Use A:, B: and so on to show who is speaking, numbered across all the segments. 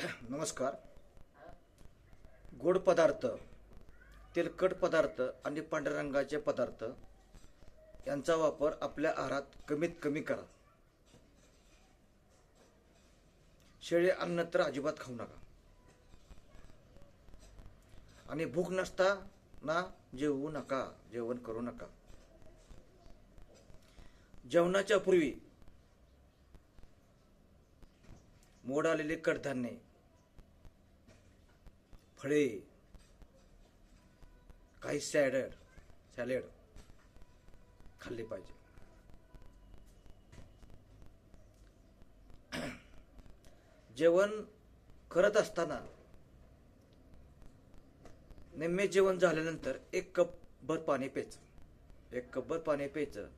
A: नमस्कार. गोड पदार्थ तेलकट पदार्थ आणि पांढऱ्या रंगाचे पदार्थ यांचा वापर आपल्या आहारात कमीत कमी करा. शेळे अन्न तर अजिबात खाऊ नका. आणि भूक नसताना जेवू नका जेवण करू नका. जेवणाच्या पूर्वी मोड आलेले कडधान्ये फळे काही सॅलड सॅलेड खाल्ले पाहिजे. जेवण करत असताना निम्मे जेवण झाल्यानंतर एक कप भर पाणी प्यायचं. एक कप भर पाणी प्यायचं.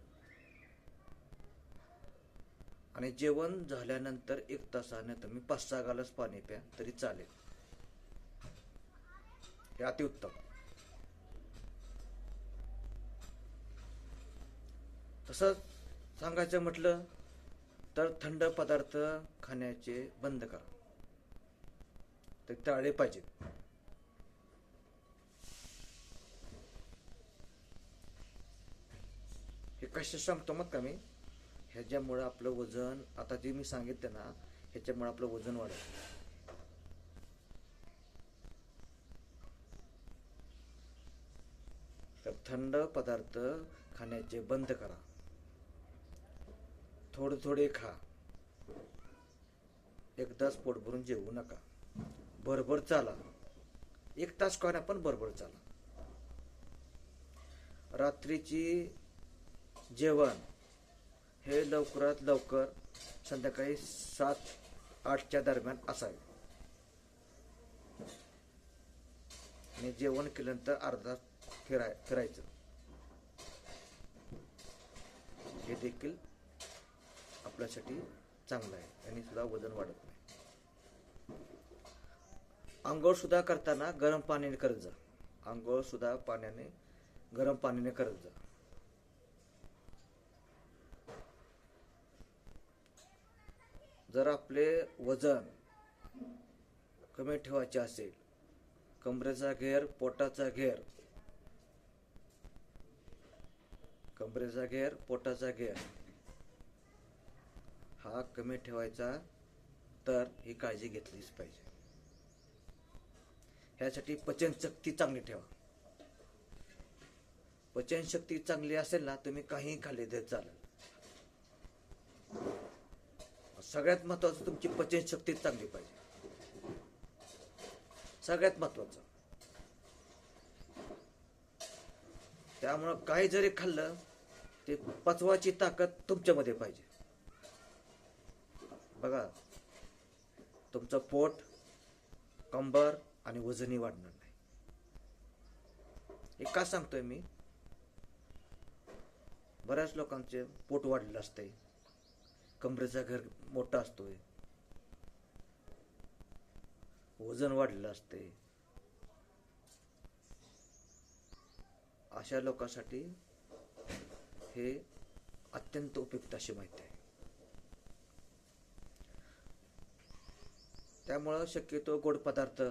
A: आणि जेवण झाल्यानंतर एक तासाने तुम्ही पाच सहा गालाच पाणी प्या तरी चालेल. हे अतिउत्तम तसंच सांगायचं म्हटलं तर थंड पदार्थ खाण्याचे बंद करा. ते टाळले पाहिजेत हे कसे सांगतो मग का मी? ह्याच्यामुळं आपलं वजन आता जे मी सांगितलं ना ह्याच्यामुळे आपलं वजन वाढेल तर थंड पदार्थ खाण्याचे बंद करा. थोडे थोडे खा. एकदाच पोट भरून जेवू नका. भरभर चाला. एक तास खाण्या पण भरभर चाला. रात्रीची जेवण हे लवकरात लवकर संध्याकाळी सात आठच्या दरम्यान असावे. आणि जेवण केल्यानंतर अर्धा फिराय फिरायचं. हे देखील आपल्यासाठी चांगलं आहे. आणि सुद्धा वजन वाढत नाही. आंघोळ सुद्धा करताना गरम पाण्याने करत जा. आंघोळ सुद्धा पाण्याने गरम पाण्याने करत जा. जर आपले वजन कमी ठेवायचे असेल कमरेचा घेर पोटाचा घेर कमरेचा घेर पोटाचा घेर. हा कमी ठेवायचा तर ही काळजी घेतलीच पाहिजे. ह्यासाठी पचनशक्ती चांगली ठेवा. पचनशक्ती चांगली असेल ना तुम्ही काही खाल्ले देत चालेल. सगळ्यात महत्वाचं तुमची पचनशक्ती चांगली पाहिजे. सगळ्यात महत्वाचं त्यामुळं काही जरी खाल्लं ते पचवाची ताकद तुमच्यामध्ये पाहिजे. बघा तुमचं पोट कंबर आणि वजनही वाढणार नाही. हे का सांगतोय मी? बऱ्याच लोकांचे पोट वाढलेलं असतंय. कमरेचा घर मोठा असतोय. वजन वाढलेलं असते अशा लोकांसाठी हे अत्यंत उपयुक्त अशी माहिती आहे. त्यामुळं शक्यतो गोड पदार्थ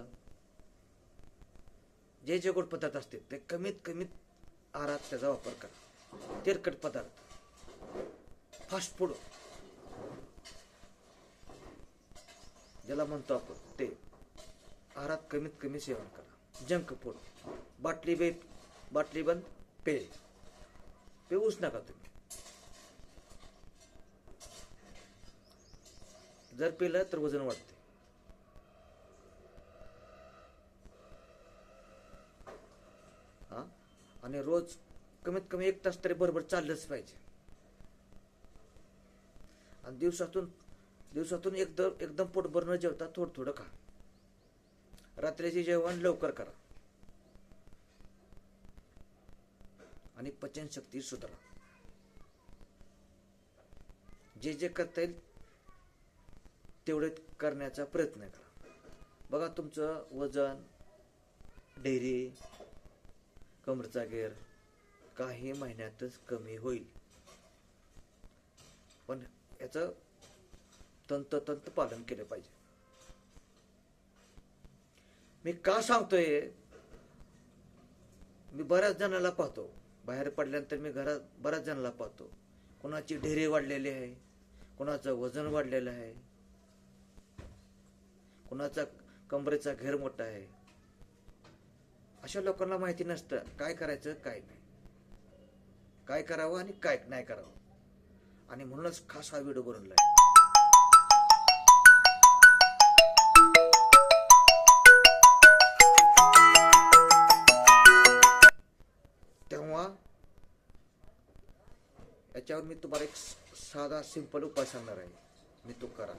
A: जे जे गोड पदार्थ असतील ते कमीत कमीत आहारात त्याचा वापर करा. तेलकट पदार्थ फास्ट फूड ज्याला म्हणतो आपण ते आहारात कमीत कमी सेवन करा. जंक फूड बाटली बे बाटली बंद पेय. पेऊच नका तुम्ही जर पेलं तर वजन वाढते. हा? आणि रोज कमीत कमी एक तास तरी बरोबर चाललंच पाहिजे. आणि दिवसातून दिवसातून एकदम एकदम पोटभर न जेवता थोडं थोडं खा. रात्रीचे जेवण लवकर करा. आणि पचनशक्ती सुधारा. जे जे करता येईल तेवढे करण्याचा प्रयत्न करा. बघा तुमचं वजन डेरी कमरचा गेर काही महिन्यातच कमी होईल. पण याचं तंततंत पालन केलं पाहिजे. मी का सांगतोय? मी बऱ्याच जणाला पाहतो. बाहेर पडल्यानंतर मी घरात बऱ्याच जणांना पाहतो. कोणाची ढेरे वाढलेली आहे कोणाचं वजन वाढलेलं आहे कोणाचा कमरेचा घेर मोठा आहे. अशा लोकांना माहिती नसतं काय करायचं काय नाही. काय करावं आणि काय नाही करावं. आणि म्हणूनच खास हा व्हिडिओ बनवलाय तेव्हा मी तुम्हाला एक साधा सिंपल उपाय सांगणार आहे. मी तो करा.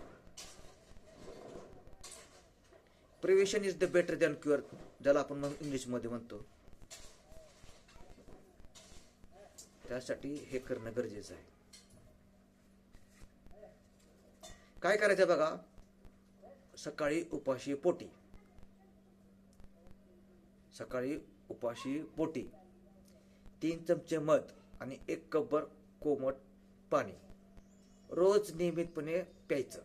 A: Prevention is the better than cure ज्याला आपण म्हण- इंग्लिशमध्ये म्हणतो. त्यासाठी हे करणं गरजेचं आहे. काय करायचं बघा? सकाळी उपाशी पोटी. सकाळी उपाशी पोटी. तीन चमचे मध आणि एक कपभर कोमट पाणी. रोज नियमितपणे प्यायचं.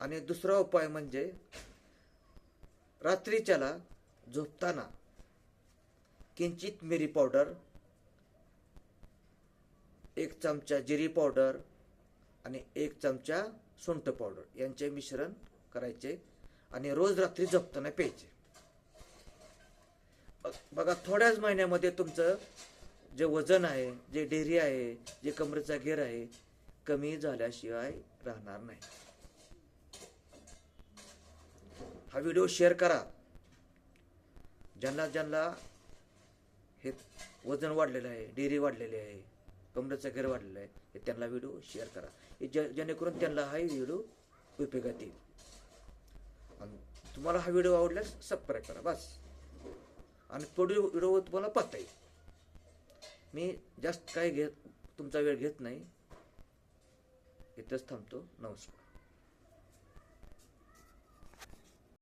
A: आणि दुसरा उपाय म्हणजे रात्रीच्याला झोपताना किंचित मिरी पावडर एक चमचा जिरी पावडर आणि एक चमचा सुंठ पावडर यांचे मिश्रण करायचे आणि रोज रात्री झोपताना प्यायचे. बघ- बघा थोड्याच महिन्यामध्ये तुमचं जे वजन आहे जे डेरी आहे जे कमरेचा घेर आहे कमी झाल्याशिवाय राहणार नाही. हा व्हिडिओ शेअर करा. ज्यांना ज्यांना हे वजन वाढलेलं आहे डेरी वाढलेली आहे कमरेचा घेर वाढलेला आहे हे त्यांना व्हिडिओ शेअर करा. हे जे- जेणेकरून त्यांना हा व्हिडिओ उपयोगात येईल. आणि तुम्हाला हा व्हिडिओ आवडल्यास सबस्क्राईब करा बस. आणि पुढील व्हिडिओ तुम्हाला पाहता येईल. मी जास्त काही घेत तुमचा वेळ घेत नाही. इथंच थांबतो. नमस्कार.